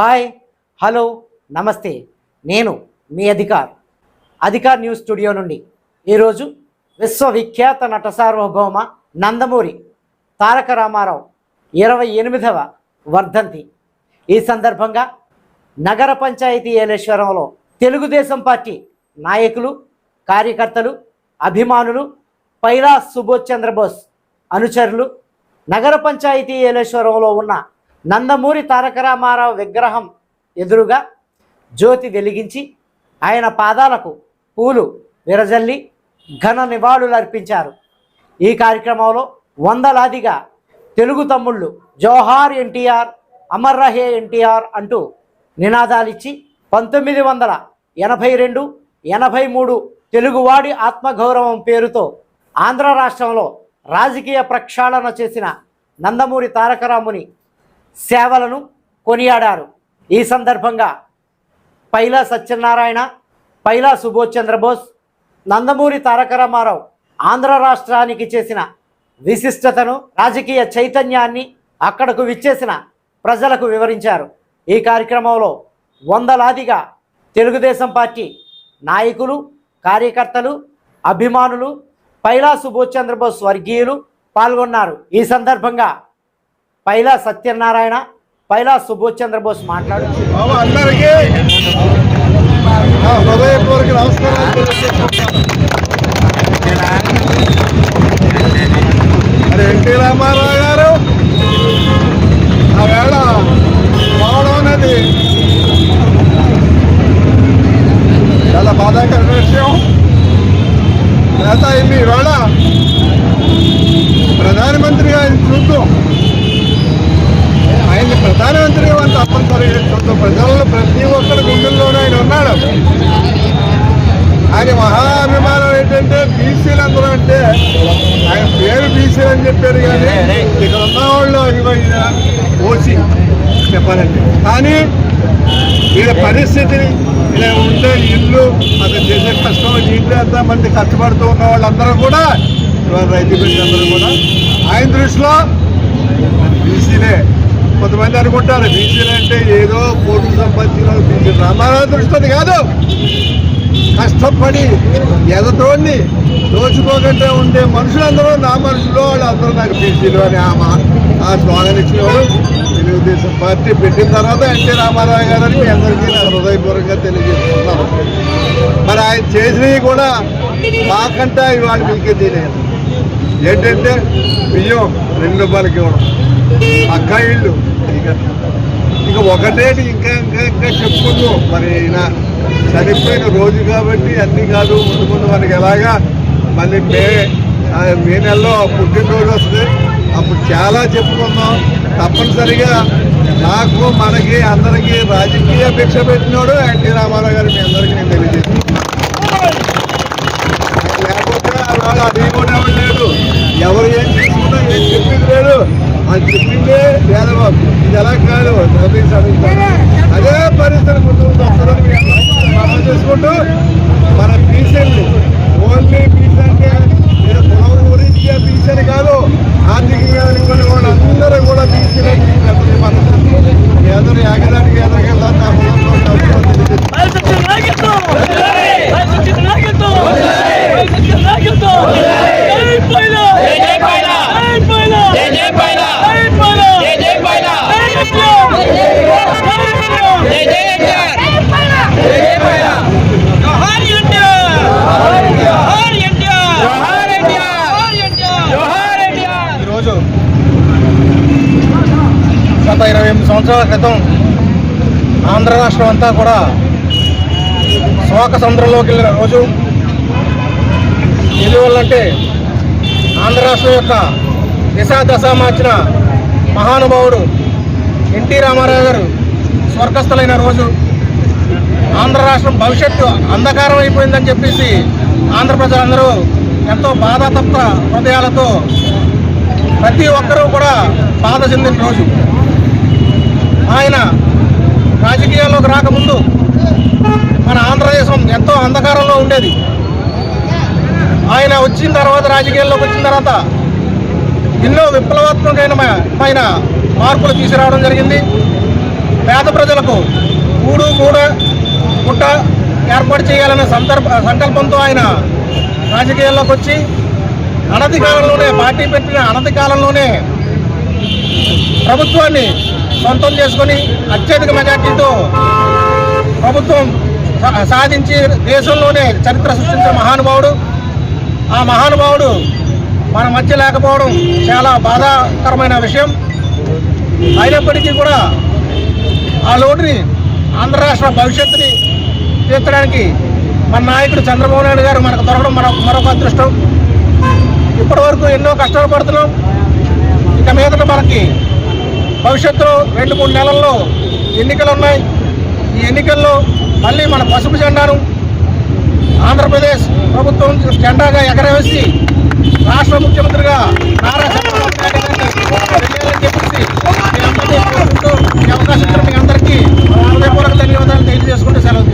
Hi hello నమస్తే. నేను మీ అధికార్ అధికార్ news studio నుండి ఈరోజు విశ్వవిఖ్యాత నట సార్వభౌమ నందమూరి తారక రామారావు ఇరవై ఎనిమిదవ వర్ధంతి. ఈ సందర్భంగా నగర పంచాయతీ ఏలేశ్వరంలో తెలుగుదేశం పార్టీ నాయకులు కార్యకర్తలు అభిమానులు పైలా సుభోష్ చంద్రబోస్ అనుచరులు నగర పంచాయతీ ఏలేశ్వరంలో ఉన్న నందమూరి తారక రామారావు విగ్రహం ఎదురుగా జ్యోతి వెలిగించి ఆయన పాదాలకు పూలు విరజల్లి ఘన నివాళులు అర్పించారు. ఈ కార్యక్రమంలో వందలాదిగా తెలుగు తమ్ముళ్ళు జోహార్ ఎన్టీఆర్ అమర్ రహే ఎన్టీఆర్ అంటూ నినాదాలిచ్చి పంతొమ్మిది వందల ఎనభై రెండు ఎనభై మూడు తెలుగువాడి ఆత్మగౌరవం పేరుతో ఆంధ్ర రాష్ట్రంలో రాజకీయ ప్రక్షాళన చేసిన నందమూరి తారకరాముని సేవలను కొనియాడారు. ఈ సందర్భంగా పైలా సత్యనారాయణ పైలా సుభోష్ చంద్రబోస్ నందమూరి తారక రామారావు ఆంధ్ర రాష్ట్రానికి చేసిన విశిష్టతను రాజకీయ చైతన్యాన్ని అక్కడకు విచ్చేసిన ప్రజలకు వివరించారు. ఈ కార్యక్రమంలో వందలాదిగా తెలుగుదేశం పార్టీ నాయకులు కార్యకర్తలు అభిమానులు పైలా సుభోష్ చంద్రబోస్ వర్గీయులు పాల్గొన్నారు. ఈ సందర్భంగా పైలా సత్యనారాయణ పైలా సుభోష్ చంద్రబోస్ మాట్లాడు అందరికీ హృదయపూర్వక నమస్కారాలు మరి ఎన్టీ రామారావు గారు ఆ పోవడం అనేది చాలా బాధాకరమైన విషయం. నేత అయింది ఈవేళ ప్రధానమంత్రిగా ఆయన చూద్దాం. ప్రధానమంత్రి తప్పనిసరిగా చూద్దాం ప్రజల్లో ప్రతి ఒక్కరి గుండెల్లోనూ ఆయన ఉన్నాడు. ఆయన మహాభిమానం ఏంటంటే బీసీలు అందరూ అంటే ఆయన పేరు బీసీలు అని చెప్పారు కానీ ఇక్కడ ఉన్న వాళ్ళు అభిమైన ఓసి చెప్పాలంటే కానీ వీళ్ళ పరిస్థితిని ఇలా ఉండే ఇల్లు అక్కడ చేసే కష్టం ఇంటి అంతా మంది కష్టపడుతూ ఉన్న వాళ్ళందరూ కూడా రైతు బిడ్డలందరూ కూడా ఆయన దృష్టిలో బీసీలే. కొంతమంది అనుకుంటారు బీసీలు అంటే ఏదో కోట్లు సంబంధించిన బీసీ రామారావు దృష్టి కాదు. కష్టపడి ఎదటోడిని దోచుకోకుండా ఉండే మనుషులందరూ నా మనుషులు వాళ్ళందరూ నాకు బీసీలు అని ఆ మా ఆ స్లోగన్ ఇచ్చినవాడు తెలుగుదేశం పార్టీ పెట్టిన తర్వాత ఎన్టీ రామారావు గారని మీ అందరికీ నా హృదయపూర్వకంగా తెలియజేస్తున్నాను. మరి ఆయన చేసినవి కూడా మాకంటే ఇవాళ మీకే తెలియదు. ఏంటంటే బియ్యం రెండు రూపాయలకి ఇవ్వడం. అక్క ఇళ్ళు ఇక ఇక ఒకటేటి ఇంకా ఇంకా ఇంకా చెప్పుకుందు మరి ఈయన చనిపోయిన రోజు కాబట్టి అన్నీ కాదు ముందు ముందు మనకి ఎలాగా మళ్ళీ మే మే నెలలో పుట్టినరోజు వస్తుంది. అప్పుడు చాలా చెప్పుకుందాం. తప్పనిసరిగా నాకు మనకి అందరికీ రాజకీయ భిక్ష పెట్టినోడు ఎన్టీ రామారావు గారు మీ అందరికీ నేను తెలియజేస్తున్నాను. లేకపోతే వాళ్ళు అది కూడా అది చెప్పిందే వేదబాబు ఇది ఎలా కాదు? అదే పరిస్థితులు ముందు చేసుకుంటూ మన బీసీని ఓన్లీ బీసీ అంటే మీరు కులం గురించి బీసీని కాదు ఆర్థికంగా అనుకునే వాళ్ళందరూ కూడా బీసీలే మనం మీ అందరూ ఏకదానికి ఎదగలని నా హృదయంలో ఉన్న తెలియజేస్తున్నాను. ఈరోజు గత ఇరవై ఎనిమిది సంవత్సరాల క్రితం ఆంధ్ర రాష్ట్రం అంతా కూడా శోక సముద్రంలోకి వెళ్ళిన రోజు. ఎందువల్లంటే ఆంధ్ర రాష్ట్రం యొక్క దిశా దశ మార్చిన మహానుభావుడు ఎన్టీ రామారావు గారు స్వర్గస్థులైన రోజు. ఆంధ్ర రాష్ట్రం భవిష్యత్తు అంధకారం అయిపోయిందని చెప్పేసి ఆంధ్ర ప్రజలందరూ ఎంతో బాధాతప్త హృదయాలతో ప్రతి ఒక్కరూ కూడా బాధ చెందిన రోజు. ఆయన రాజకీయాల్లోకి రాకముందు మన ఆంధ్రదేశం ఎంతో అంధకారంలో ఉండేది. ఆయన వచ్చిన తర్వాత రాజకీయాల్లోకి వచ్చిన తర్వాత ఎన్నో విప్లవాత్మకమైన పైన మార్పులు తీసుకురావడం జరిగింది. పేద ప్రజలకు కూడు కూడ పుట్ట ఏర్పాటు చేయాలనే సందర్భ సంకల్పంతో ఆయన రాజకీయాల్లోకి వచ్చి అనతి కాలంలోనే పార్టీ పెట్టిన అనతి కాలంలోనే ప్రభుత్వాన్ని సొంతం చేసుకొని అత్యధిక మెజార్టీతో ప్రభుత్వం సా- సాధించి దేశంలోనే చరిత్ర సృష్టించిన మహానుభావుడు. ఆ మహానుభావుడు మన మధ్య లేకపోవడం చాలా బాధాకరమైన విషయం. అయినప్పటికీ కూడా ఆ లోటుని ఆంధ్ర రాష్ట్ర భవిష్యత్తుని తీర్చడానికి మన నాయకుడు చంద్రబాబు నాయుడు గారు మనకు దొరకడం మరొక మరొక అదృష్టం. ఇప్పటివరకు ఎన్నో కష్టాలు పడుతున్నాం. ఇక మీదట మనకి భవిష్యత్తులో రెండు మూడు నెలల్లో ఎన్నికలు ఉన్నాయి ఈ ఎన్నికల్లో మళ్ళీ మన పసుపు జెండాను ఆంధ్రప్రదేశ్ ప్రభుత్వం జెండాగా ఎగరవేసి రాష్ట్ర ముఖ్యమంత్రిగా నారా చంద్రబాబు చెప్పేసి మీ అందరినీ అవకాశం ఇచ్చిన మీ అందరికీ హృదయపూర్వక ధన్యవాదాలు తెలియజేసుకుంటే సెలవు